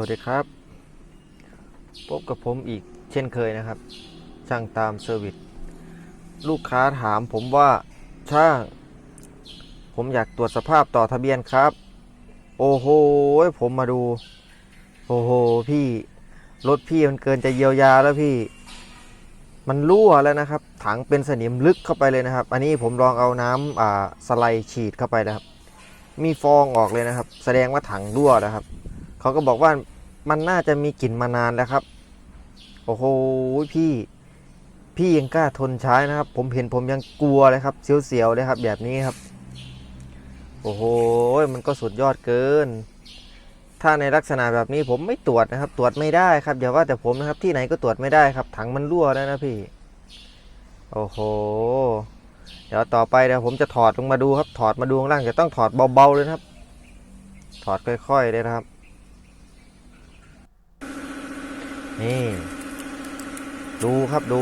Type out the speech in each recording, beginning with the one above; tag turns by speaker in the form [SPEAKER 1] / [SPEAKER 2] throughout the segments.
[SPEAKER 1] วัสดีครับ พบกับผมอีกเช่นเคยนะครับ ช่างตามเซอร์วิสลูกค้าถามผมว่าช่าง ผมอยากตรวจสภาพต่อทะเบียนครับ โอ้โหผมมาดู โอ้โหพี่ รถพี่มันเกินจะเยียวยาแล้วพี่ มันรั่วแล้วนะครับ ถังเป็นสนิมลึกเข้าไปเลยนะครับ อันนี้ผมลองเอาน้ำอ่าสไลด์ฉีดเข้าไปนะครับ มีฟองออกเลยนะครับ แสดงว่าถังรั่วนะครับ เขาก็บอกว่ามันน่าจะมีกลิ่นมานานแล้วครับ โอ้โหพี่พี่ยังกล้าทนใช้นะครับ ผมเห็นผมยังกลัวเลยครับ เสียวๆเลยครับ แบบนี้ครับ โอ้โหมันก็สุดยอดเกิน ถ้าในลักษณะแบบนี้ผมไม่ตรวจนะครับ ตรวจไม่ได้ครับอย่าว่าแต่ผมนะครับ ที่ไหนก็ตรวจไม่ได้ครับ ถังมันรั่วแล้วนะพี่ โอ้โห เดี๋ยวต่อไปเดี๋ยวผมจะถอดลงมาดูครับ ถอดมาดูข้างล่างจะต้องถอดเบาๆเลยครับ ถอดค่อยๆเลยนะครับ นี่ ดูครับดู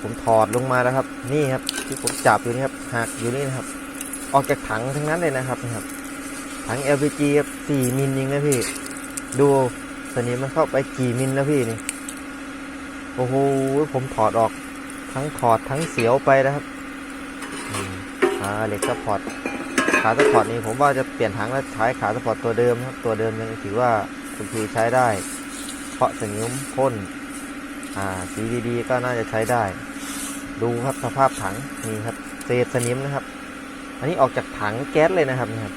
[SPEAKER 1] ผมถอดลงมาแล้วครับ นี่ครับ ที่ผมจับอยู่นี่ครับหักอยู่นี่นะครับ ออกจากถังทั้งนั้นเลยนะครับนะครับ ถัง LPG ครับ4มิลเองนะพี่ ดูสนิมมันเข้าไปกี่มิลแล้วพี่นี่โอ้โหผมถอดออกทั้งถอดทั้งเสียวไปนะครับอ่าเหล็กซัพพอร์ตขาสปอร์ตนี่ผมว่าจะเปลี่ยนถังแล้วใช้ขาสปอร์ตตัวเดิมครับตัวเดิมยังถือว่าโอเคใช้ได้ เพาะสนิมพ่นอ่าสีดีๆก็น่าจะใช้ได้ ดูครับสภาพถังนี่ครับเศษสนิมนะครับ อันนี้ออกจากถังแก๊สเลยนะครับนี่ครับ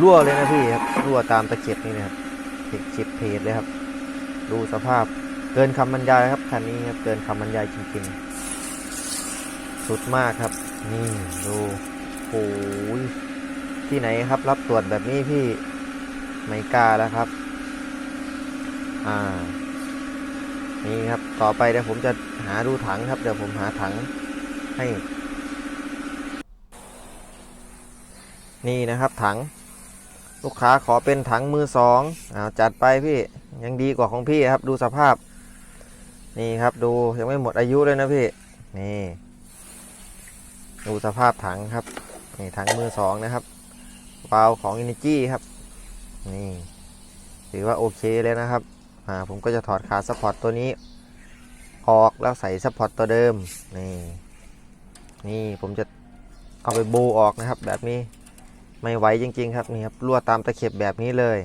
[SPEAKER 1] รั่วเลยนะพี่ครับรั่วตามตะเข็บนี่นะครับเข็บเข็บเพจเลยครับ ดูสภาพเกินคำบรรยายครับคันนี้ครับเกินคำบรรยายจริงๆ สุดมากครับ นี่ดูโอ้ยที่ไหนครับ รับตรวจแบบนี้พี่ไม่กล้าแล้วครับ อ่า นี่ครับ ต่อไปเดี๋ยวผมจะหาดูถังครับ เดี๋ยวผมหาถังให้ นี่นะครับถัง ลูกค้าขอเป็นถังมือสองอาจัดไปพี่ ยังดีกว่าของพี่ครับ ดูสภาพ นี่ครับดูยังไม่หมดอายุเลยนะพี่ นี่ ดูสภาพถังครับ นี่ถังมือสองนะครับวาล์วของ Energy ครับ นี่ ถือว่าโอเคเลยนะครับ อ่าผมก็จะถอดขาซัพพอร์ตตัวนี้ ออกแล้วใส่ซัพพอร์ตตัวเดิมนี่นี่ผมจะเอาไปโบออกนะครับ แบบนี้ไม่ไหวจริง ๆ ครับนี่ครับรั่วตามตะเข็บแบบนี้เลย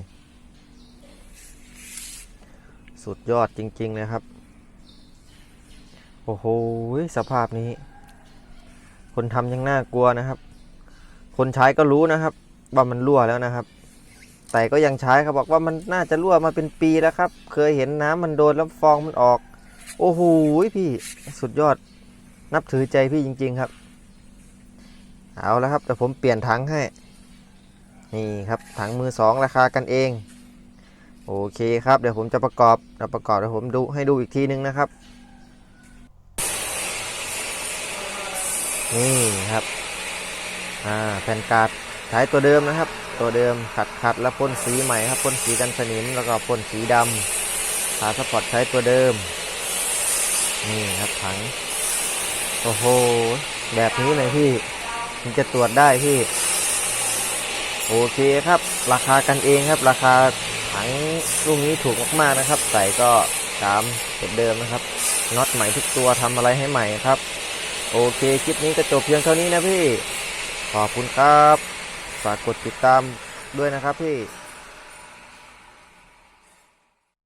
[SPEAKER 1] สุดยอดจริงๆเลยครับ โอ้โหสภาพนี้ คนทำยังน่ากลัวนะครับ คนใช้ก็รู้นะครับ ว่ามันรั่วแล้วนะครับ แต่ก็ยังใช้เขาบอกว่ามันน่าจะรั่วมาเป็นปีแล้วครับ เคยเห็นน้ำมันโดนแล้วฟองมันออก โอ้โหพี่สุดยอดนับถือใจพี่จริง ๆครับ เอาแล้วครับแต่ผมเปลี่ยนถังให้ นี่ครับถังมือสองราคากันเอง โอเคครับ เดี๋ยวผมจะประกอบเดี๋ยวประกอบเดี๋ยวผมดูให้ดูอีกทีนึงนะครับ นี่ครับอ่าแผ่นกาดใช้ตัวเดิมนะครับ ตัวเดิมขัดขัดแล้วพ่นสีใหม่ครับพ่นสีกันสนิมแล้วก็พ่นสีดำขาสปอร์ตใช้ตัวเดิม นี่ครับถังโอ้โหแบบนี้เลยพี่มันจะตรวจได้พี่โอเคครับ ราคากันเองครับ ราคาถังลูกนี้ถูกมากๆนะครับ ใส่ก็ตามเหมือนเดิมนะครับน็อตใหม่ทุกตัวทำอะไรให้ใหม่ครับ โอเค คลิปนี้ก็จบเพียงเท่านี้นะพี่ ขอบคุณครับ ฝากกดติดตามด้วยนะครับพี่